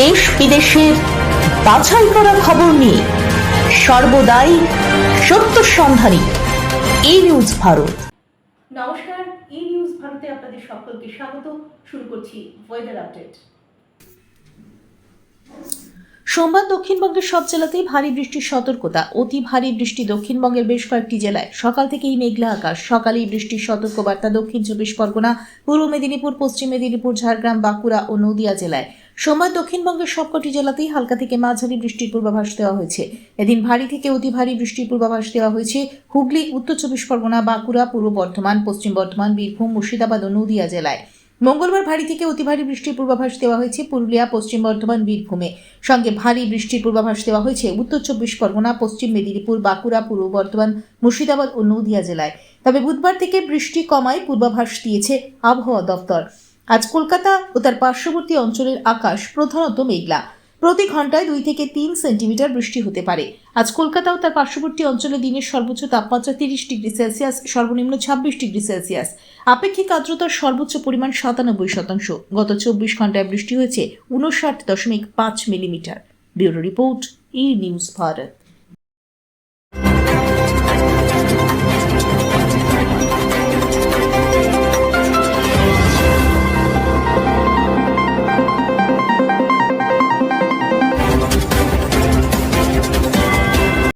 দেশ বিদেশের বাছাই করা খবর নিয়ে সর্বদাই সত্য সন্ধানী এই নিউজ ভারত। নমস্কার ই নিউজ ভারতে আপনাদের সকলকে স্বাগত। শুরু করছি ওয়েদার আপডেট সোমবার দক্ষিণবঙ্গের সব জেলাতেই ভারী বৃষ্টির সতর্কতা। অতি ভারী বৃষ্টি দক্ষিণবঙ্গের বেশ কয়েকটি জেলায়। সকাল থেকেই মেঘলা আকাশ। সকালেই বৃষ্টির সতর্কবার্তা দক্ষিণ চব্বিশ পরগনা পূর্ব মেদিনীপুর পশ্চিম মেদিনীপুর ঝাড়গ্রাম বাঁকুড়া ও নদিয়া জেলায়। সোমবার দক্ষিণবঙ্গের সবকটি জেলাতেই হালকা থেকে মাঝারি বৃষ্টির পূর্বাভাস দেওয়া হয়েছে। এদিন ভারী থেকে অতি ভারী বৃষ্টির পূর্বাভাস দেওয়া হয়েছে হুগলি, উত্তর চব্বিশ পরগনা, বাঁকুড়া, পূর্ব বর্ধমান, পশ্চিম বর্ধমান, বীরভূম, মুর্শিদাবাদ ও নদিয়া জেলায়। মঙ্গলবার ভারী থেকে অতি ভারী বৃষ্টির পূর্বাভাস দেওয়া হয়েছে পুরুলিয়া, পশ্চিম বর্ধমান, বীরভূমে। সঙ্গে ভারী বৃষ্টির পূর্বাভাস দেওয়া হয়েছে উত্তর চব্বিশ পরগনা, পশ্চিম মেদিনীপুর, বাঁকুড়া, পূর্ব বর্ধমান, মুর্শিদাবাদ ও নদিয়া জেলায়। তবে বুধবার থেকে বৃষ্টি কমায় পূর্বাভাস দিয়েছে আবহাওয়া দপ্তর। আজ কলকাতা ও তার পার্শ্ববর্তী অঞ্চলের আকাশ প্রধানত মেঘলা। প্রতি ঘন্টায় দুই থেকে তিন সেন্টিমিটার বৃষ্টি হতে পারে। আজ কলকাতা ও তার পার্শ্ববর্তী অঞ্চলে দিনের সর্বোচ্চ তাপমাত্রা তিরিশ ডিগ্রি সেলসিয়াস, সর্বনিম্ন ছাব্বিশ ডিগ্রি সেলসিয়াস। আপেক্ষিক আর্দ্রতার সর্বোচ্চ পরিমাণ সাতানব্বই শতাংশ। গত চব্বিশ ঘন্টায় বৃষ্টি হয়েছে উনষাট দশমিক পাঁচ millimetre. Bureau report, E news Bharat.